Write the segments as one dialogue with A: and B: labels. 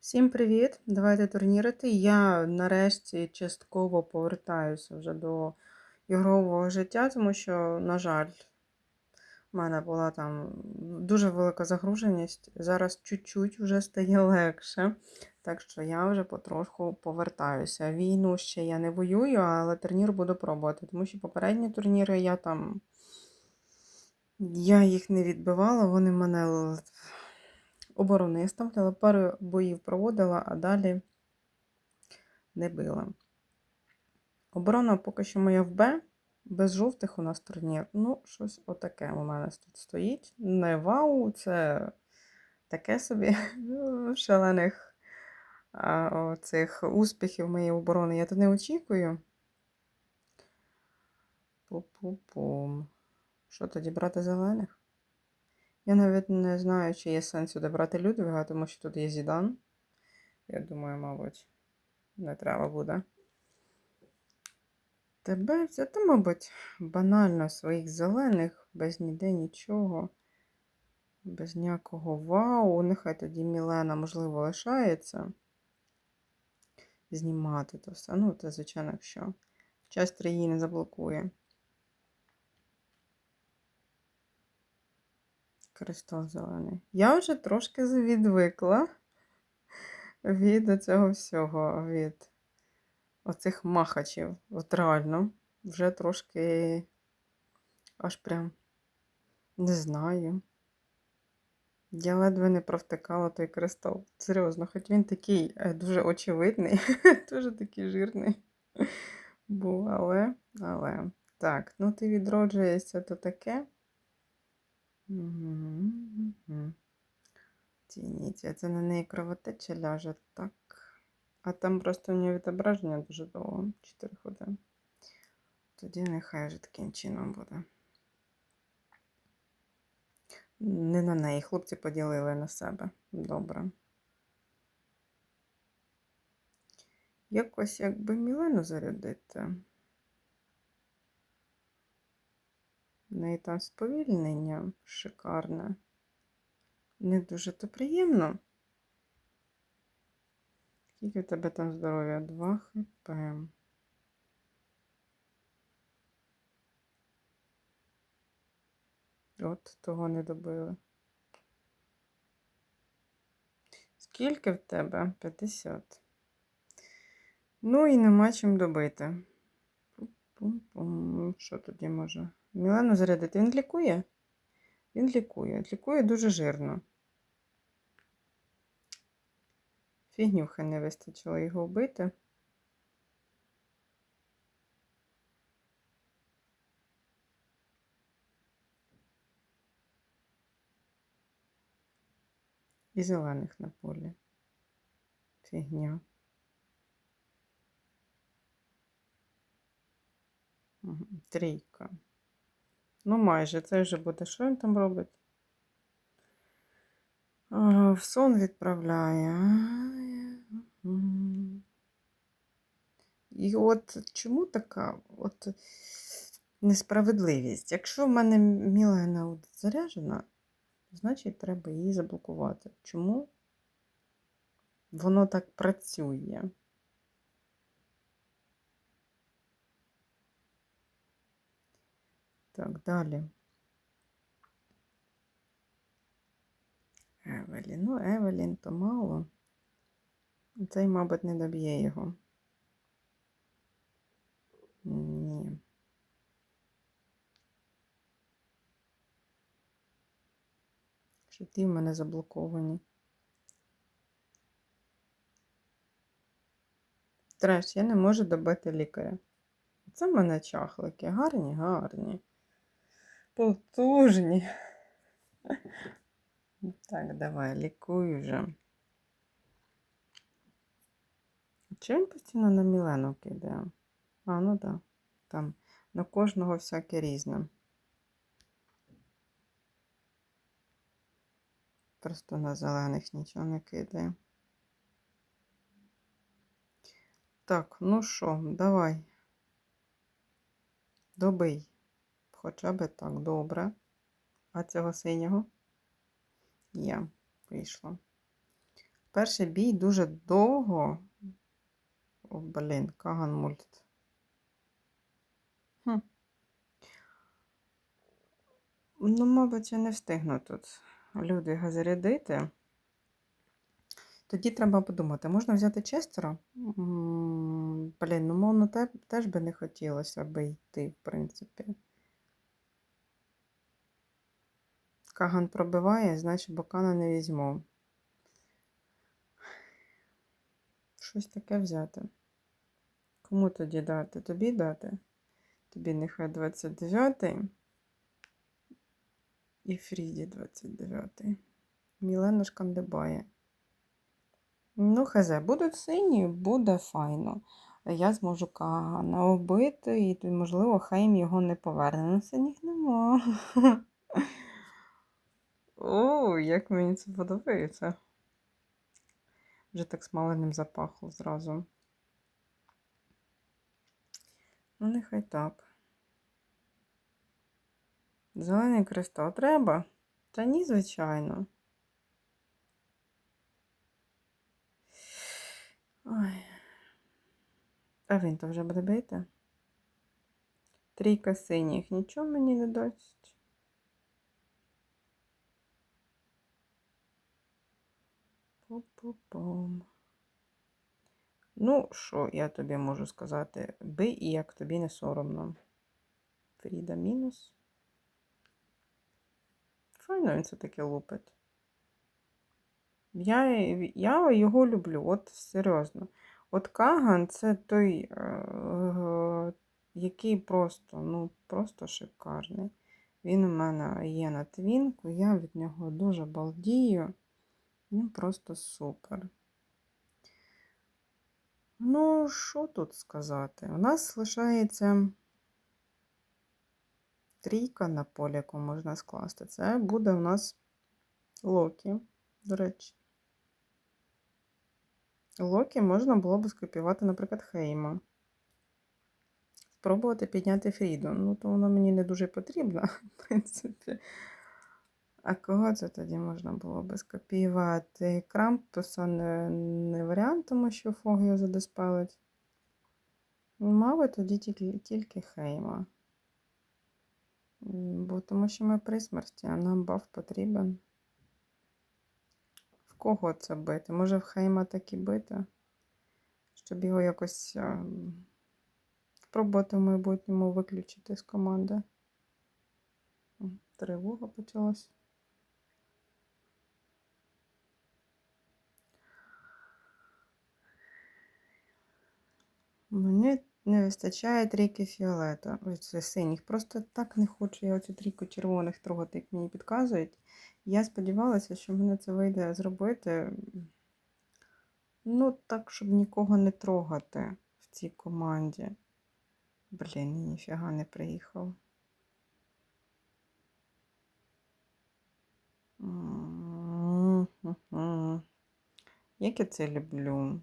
A: Всім привіт! Давайте турнірити. Я нарешті частково повертаюся вже до ігрового життя, тому що, на жаль, в мене була там дуже велика загруженість. Зараз чуть-чуть вже стає легше. Так що я вже потрошку повертаюся. Війну ще я не воюю, але турнір буду пробувати, тому що попередні турніри я там. Я їх не відбивала, вони мене оборони ставляла, пару боїв проводила, а далі не била. Оборона поки що моя в Б, без жовтих у нас турнір. Ну, щось отаке у мене тут стоїть. Не вау, це таке собі шалених а, цих успіхів моєї оборони я тут не очікую. Пу-пу-пум. Що тоді брати зелених? Я навіть не знаю, чи є сенс сюди брати Людвіга, тому що тут є Зідан. Я думаю, мабуть, не треба буде. Тебе взяти, мабуть, банально своїх зелених, без ніде нічого, без ніякого вау. Нехай тоді Мілена, можливо, лишається. Знімати то все. Ну, це, звичайно, якщо часть її не заблокує. Кристал зелений. Я вже трошки відвикла від цього всього, від оцих махачів. От реально, вже трошки аж прям не знаю. Я ледве не провтикала той кристал. Серйозно, хоч він такий е, дуже очевидний, дуже такий жирний був, але, але. Так, ну ти відроджуєшся, то таке. Угу. Тініть, це на неї кровотеча ляже, так. А там просто у нього відображення дуже довго, 4 години. Тоді нехай вже таким чином буде. Не на неї. Хлопці поділили на себе. Добре. Якось якби Мілену зарядити. В неї там сповільнення шикарне. Не дуже то приємно. Скільки в тебе там здоров'я? 2 хп. От того не добили. Скільки в тебе? 50. Ну і нема чим добити. Пум-пум-пум. Що тоді може? Мілену зарядити. Він лікує? Він лікує. Лікує дуже жирно. Фігнюхи не вистачило його вбити. І зелених на полі. Фігня. Трійка. Ну, майже. Це вже буде. Що він там робить? В сон відправляє. І от чому така от несправедливість? Якщо в мене Мілена от заряджена, значить треба її заблокувати. Чому воно так працює? Так, далі. Евелін. Ну, Евелін то мало. Цей, мабуть, не доб'є його. Ні. Що ті в мене заблоковані. Треш, я не можу добити лікаря. Це в мене чахлики. Гарні, гарні. Потужні. Так, давай, лікуй вже. Чи він постійно на Мілену кидає? А, ну так. Да. Там на кожного всяке різне. Просто на зелених нічого не кидає. Так, ну що, давай. Добий. Хоча би так, добре. А цього синього? Є, вийшло. Перший бій дуже довго. О, блін, Каган мульт. Хм. Ну, мабуть, я не встигну тут люди зарядити. Тоді треба подумати, можна взяти Честера? Блін, ну мовно те- теж би не хотілося би йти, в принципі. Каган пробиває, значить Бокана не візьму. Щось таке взяти. Кому тоді дати? Тобі дати? Тобі нехай 29-й. І Фріді 29-й. Мілена Шкандибає. Ну, хз, будуть сині, буде файно. Я зможу Кагана убити, і, можливо, Хейм його не поверне. Ну, синіх нема. О, як мені це подобається. Вже так смаленим запахло зразу. Ну, нехай так. Зелений кристал треба? Та ні, звичайно. Ой. А він то вже буде бити? Трійка синіх нічого мені не дасть. Пу-пу-пум. Ну, що я тобі можу сказати? Бий і як тобі не соромно. Фріда мінус. Файно він це таке лупить. Я, я його люблю, от серйозно. От Каган це той, е, який просто, ну, просто шикарний. Він у мене є на твінку, я від нього дуже балдію. Він просто супер. Ну, що тут сказати? У нас лишається трійка на полі, яку можна скласти. Це буде у нас Локі, до речі. Локі можна було б скопіювати, наприклад, Хейма. Спробувати підняти Фріду. Ну, то воно мені не дуже потрібно, в принципі. А кого це тоді можна було би скопіювати? Крампуса не, не варіант, тому що Фог його задиспелить. Мабуть, тоді тільки, тільки Хейма. Бо тому що ми при смерті, а нам баф потрібен. В кого це бити? Може в Хейма так і бити? Щоб його якось спробувати в майбутньому виключити з команди. Тривога почалась. Мені не вистачає трійки фіолета. Це синіх. Просто так не хочу я оцю трійку червоних трогати, як мені підказують. Я сподівалася, що мене це вийде зробити. Ну, так, щоб нікого не трогати в цій команді. Блін, ніфіга не приїхав. Як я це люблю.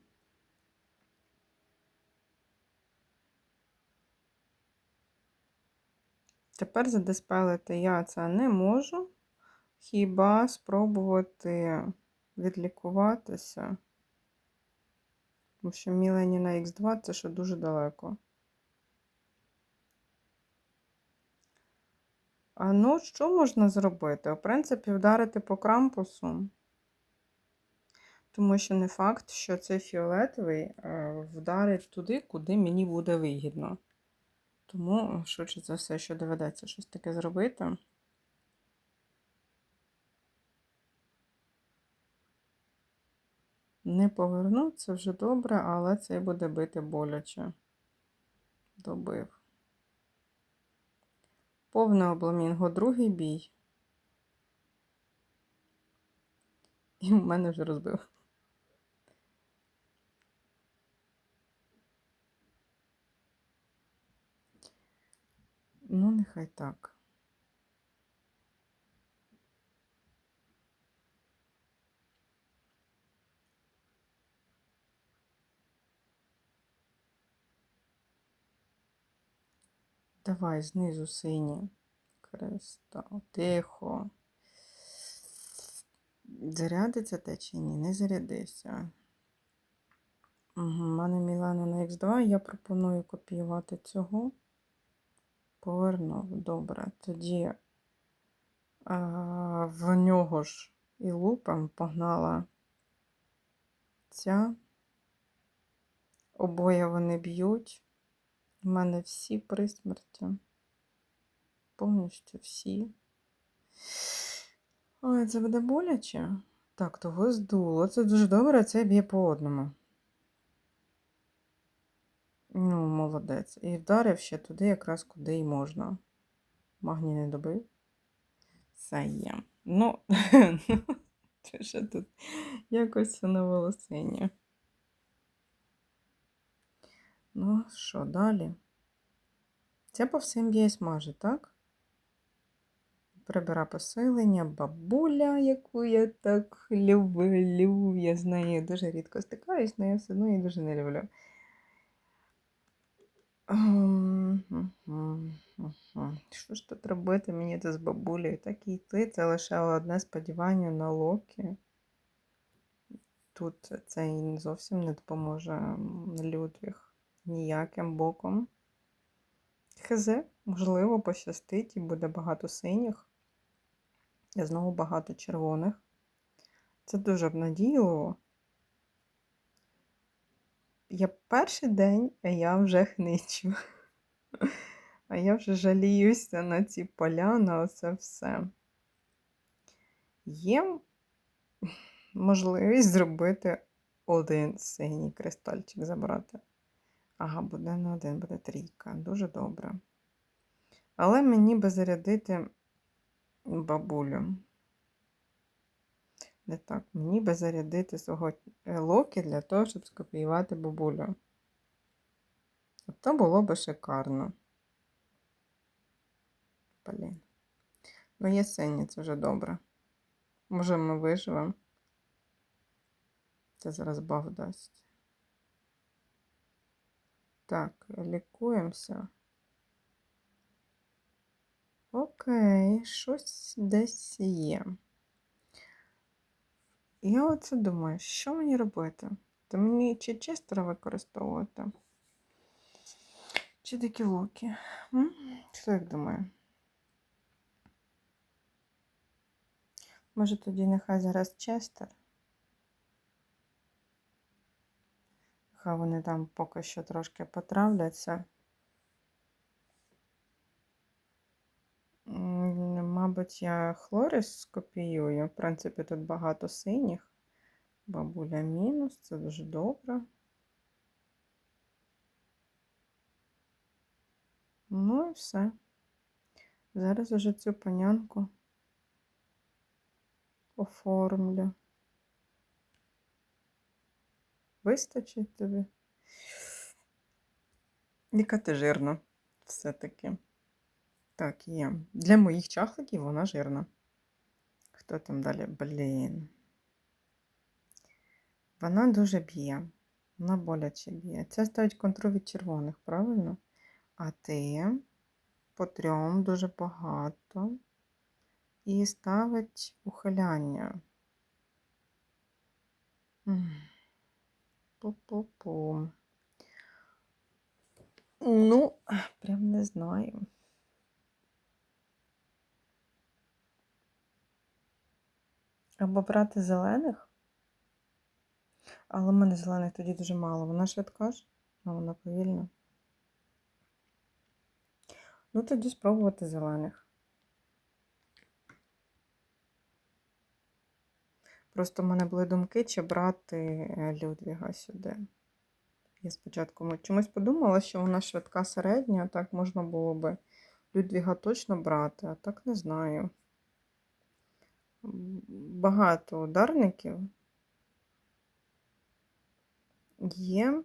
A: Тепер задиспелити я це не можу. Хіба спробувати відлікуватися. Тому що Мілені на Х2 це ще дуже далеко. А ну, що можна зробити? В принципі, вдарити по крампусу. Тому що не факт, що цей фіолетовий е, вдарить туди, куди мені буде вигідно. Тому, швидше за все, що доведеться щось таке зробити. Не поверну, це вже добре, але це буде бити боляче. Добив. Повне обламінго, другий бій. І в мене вже розбив. Ну, нехай так. Давай знизу сині. Кристал. Тихо. Зарядиться те чи ні? Не зарядився. Угу. Мене Мілана на X2. Я пропоную копіювати цього. Повернув. Добре. Тоді а, в нього ж і лупом погнала ця. Обоє вони б'ють. У мене всі при смерті. Повністю всі. Ой, це буде боляче. Так, того здуло. Це дуже добре, це б'є по одному. Ну, молодець. І вдарив ще туди, якраз куди й можна. Магній не добив. Все є. Ну, це ще тут якось на волосині. Ну, що далі? Це по всім б'є смажить, так? Прибира посилення, бабуля, яку я так люблю. Я з нею дуже рідко стикаюсь, але я все одно її дуже не люблю. Що ж тут робити мені це з бабулею? Так і йти. Це лише одне сподівання на Локі. Тут це зовсім не допоможе Людвіг ніяким боком. Хз, можливо, пощастить і буде багато синіх. І знову багато червоних. Це дуже обнадійливо. Я перший день, а я вже хничу. А я вже жаліюся на ці поля, на оце все. Є можливість зробити один синій кристальчик забрати. Ага, буде не один, буде трійка. Дуже добре. Але мені би зарядити бабулю. Не так, мені би зарядити свого Локі для того, щоб скопіювати бабулю. От то було би шикарно. Блін. Ну, є сині, це вже добре. Може, ми виживемо. Це зараз баф дасть. Так, лікуємося. Окей, щось десь є. Я оце думаю, що мені робити? То мені чи честера використовувати? Чи такі луки? Хто як думає? Може тоді нехай зараз честер? Хай вони там поки що трошки потравляться. Мабуть, я хлорис скопіюю. В принципі, тут багато синіх. Бабуля мінус, це дуже добре. Ну і все. Зараз уже цю панянку оформлю. Вистачить тобі? Яка ти жирна все-таки. Так, є. Для моїх чахликів вона жирна. Хто там далі? Блін. Вона дуже б'є. Вона боляче б'є. Це ставить контроль від червоних, правильно? А ти по трьом дуже багато. І ставить ухиляння. Пу-пу-пу. Ну, прям не знаю. Або брати зелених. Але в мене зелених тоді дуже мало. Вона швидка ж, а вона повільна. Ну, тоді спробувати зелених. Просто в мене були думки, чи брати е, Людвіга сюди. Я спочатку чомусь подумала, що вона швидка середня, так можна було би Людвіга точно брати, а так не знаю. Багато ударників є.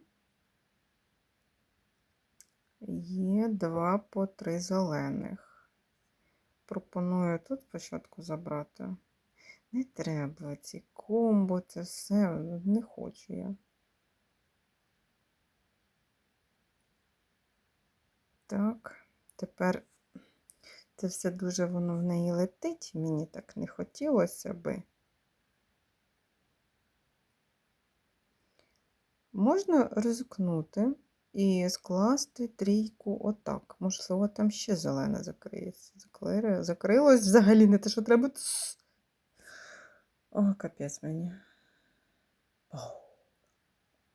A: Є два по три зелених. Пропоную тут спочатку забрати. Не треба ці комбо, це все, не хочу я. Так, тепер це все дуже воно в неї летить, мені так не хотілося би. Можна ризикнути і скласти трійку отак. Можливо, там ще зелена закриється. Закрили, закрилось взагалі не те, що треба. О, капець мені.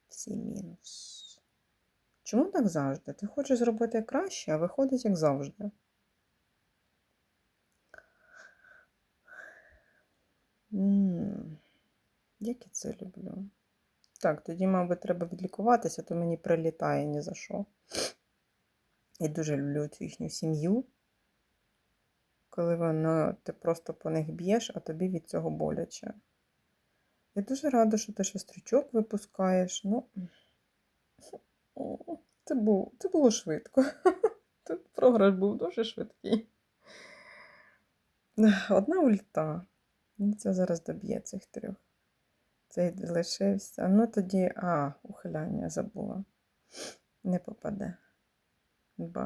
A: Всі мінус. Чому так завжди? Ти хочеш зробити краще, а виходить, як завжди. Як я це люблю. Так, тоді, мабуть, треба відлікуватися, то мені прилітає ні за що. Я дуже люблю цю їхню сім'ю, коли воно, ти просто по них б'єш, а тобі від цього боляче. Я дуже рада, що ти ще стрічок випускаєш. Ну, це було, це було швидко. Тут програш був дуже швидкий. Одна ульта. Ну, Це зараз доб'є цих трьох. Цей лишився. Ну тоді, а, ухиляння забула. Не попаде. Ба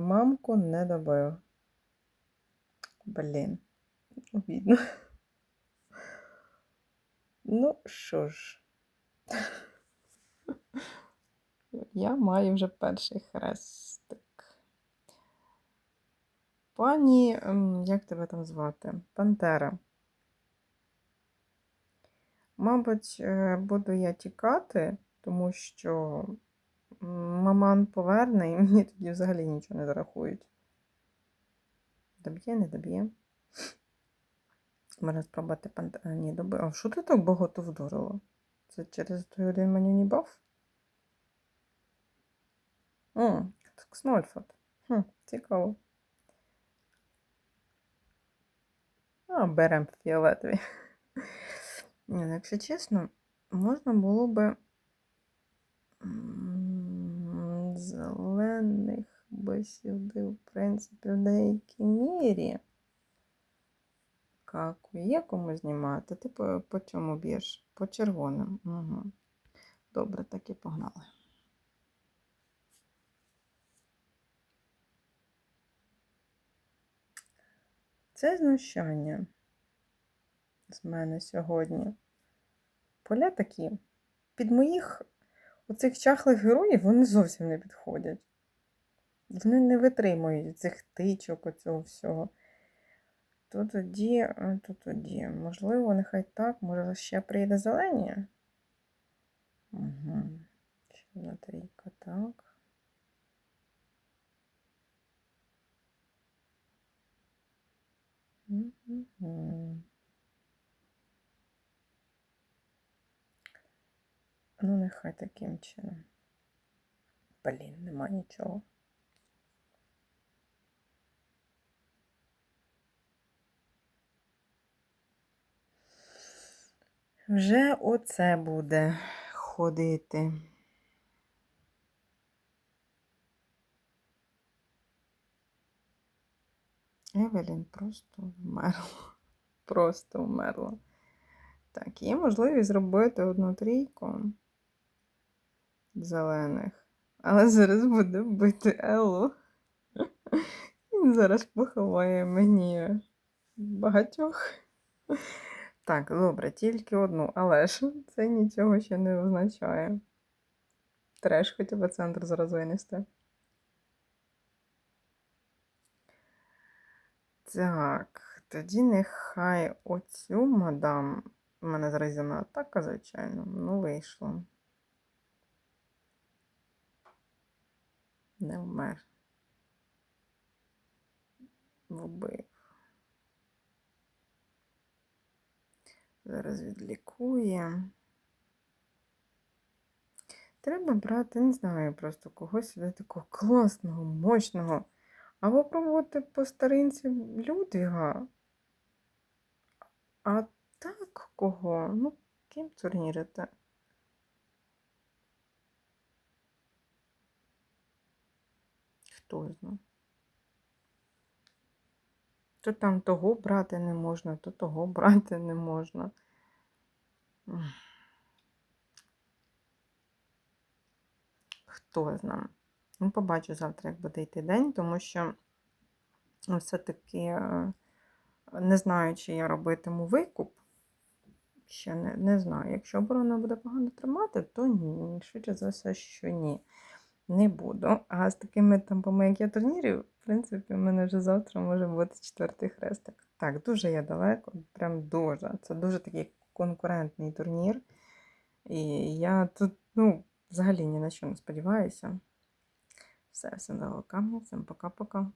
A: мамку не добив. Блін. Обідно. Ну що ж, я маю вже перший хрестик. Пані, ем, як тебе там звати? Пантера. Мабуть, е, буду я тікати, тому що маман поверне і мені тоді взагалі нічого не зарахують. Доб'є, не доб'є. Можна спробувати пант... А, ні, доби... А що ти так багато вдурила? Це через той один манюній баф? О, Снольфот. Хм, цікаво. А, берем фіолетові. Ні, ну, якщо чесно, можна було би зелених би сюди, в принципі, в деякій мірі. Каку. Є кому знімати? Ти по, по чому б'єш? По червоним. Угу. Добре, так і погнали. Це знущання з мене сьогодні. Поля такі. Під моїх оцих чахлих героїв вони зовсім не підходять. Вони не витримують цих тичок, оцього всього. То тоді, то тоді. Можливо, нехай так, може ще прийде зелені. Угу. Ще одна трійка, так. Угу. Ну, нехай таким чином. Блін, нема нічого. Вже оце буде ходити. Евелін просто вмерла. Просто вмерла. Так, є можливість зробити одну трійку зелених. Але зараз буде бити Еллу. Він зараз поховає мені багатьох. Так, добре, тільки одну, але ж це нічого ще не означає. Треш хотів би центр зараз винести. Так, тоді нехай оцю мадам. У мене зразена атака, звичайно, ну вийшло. Не вмер. Вбив. Зараз відлікує. Треба брати, не знаю, просто когось сюди такого класного, мощного. Або пробувати по старинці Людвіга. А так кого? Ну, ким турнірити? Хто знає? То там того брати не можна, то того брати не можна. Хто знає? Ну, побачу завтра, як буде йти день, тому що все-таки е, не знаю, чи я робитиму викуп ще не, не знаю. Якщо оборона буде погано тримати, то ні. Швидше за все, що ні. Не буду. А з такими темпами, як я турнірів, в принципі, в мене вже завтра може бути четвертий хрестик. Так, дуже я далеко, прям дуже. Це дуже такий конкурентний турнір. І я тут, ну, взагалі ні на що не сподіваюся. Все, всім дала камня, всім пока-пока.